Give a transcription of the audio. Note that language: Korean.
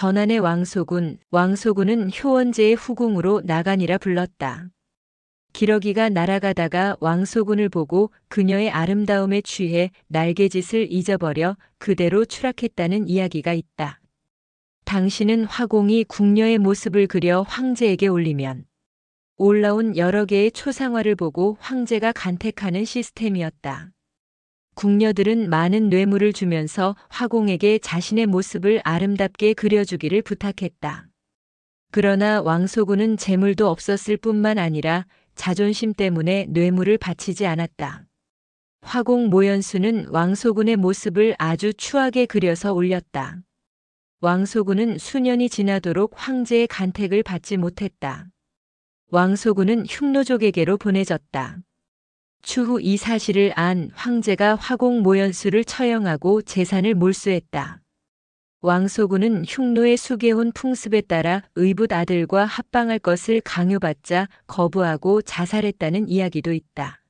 전안의 왕소군, 왕소군은 효원제의 후궁으로 나간이라 불렀다. 기러기가 날아가다가 왕소군을 보고 그녀의 아름다움에 취해 날개짓을 잊어버려 그대로 추락했다는 이야기가 있다. 당신은 화공이 궁녀의 모습을 그려 황제에게 올리면 올라온 여러 개의 초상화를 보고 황제가 간택하는 시스템이었다. 궁녀들은 많은 뇌물을 주면서 화공에게 자신의 모습을 아름답게 그려주기를 부탁했다. 그러나 왕소군은 재물도 없었을 뿐만 아니라 자존심 때문에 뇌물을 바치지 않았다. 화공 모연수는 왕소군의 모습을 아주 추하게 그려서 올렸다. 왕소군은 수년이 지나도록 황제의 간택을 받지 못했다. 왕소군은 흉노족에게로 보내졌다. 추후 이 사실을 안 황제가 화공 모연수를 처형하고 재산을 몰수했다. 왕소군은 흉노의 수개혼 풍습에 따라 의붓 아들과 합방할 것을 강요받자 거부하고 자살했다는 이야기도 있다.